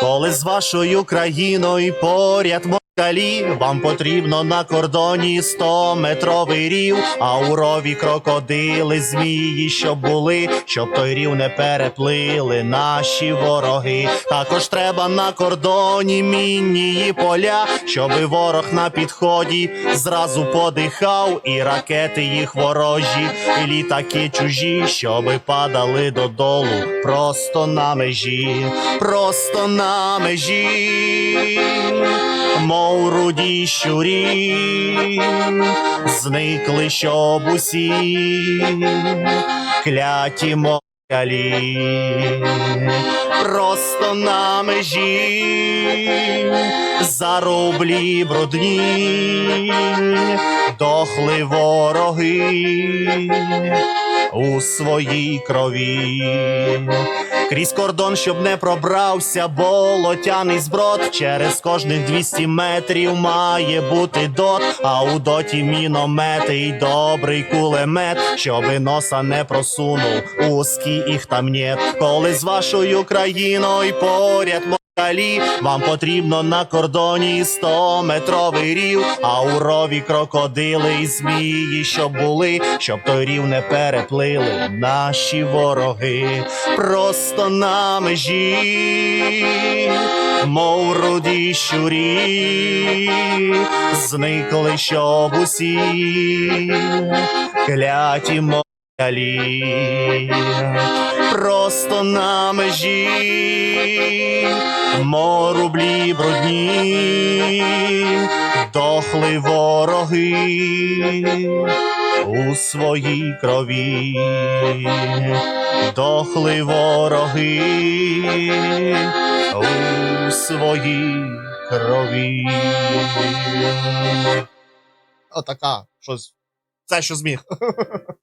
Коли з вашою країною поряд москалі, вам потрібно на кордоні 100 метровий рів, а у рові крокодили, змії, щоб були, щоб той рів не переплили наші вороги. Також треба на кордони мінні поля, щоби ворог на підході зразу подихав, і ракети їх ворожі, і літаки чужі, щоби падали додолу, просто на межі, просто на межі, мов руді щурі, зникли щоб усі кляті москалі, просто на межі, за рублі брудні, дохли вороги у своїй крові. Крізь кордон, щоб не пробрався болотяний зброд. Через кожних 200 метрів має бути дот, а у доті міномети й добрий кулемет, щоби носа не просунув, узкий їх там нет. Коли з вашою країною поряд москалі, вам потрібно на кордоні 100 метровий рів, а у рові крокодили і змії, щоб були, щоб той рів не переплили наші вороги, просто на межі, мов руді щурі, зникли щоб усі. Кляті москалі, просто на межі, морублі брудні, дохли вороги у своїй крові, дохли вороги у своїй крові. Отака, щось. Це що зміг.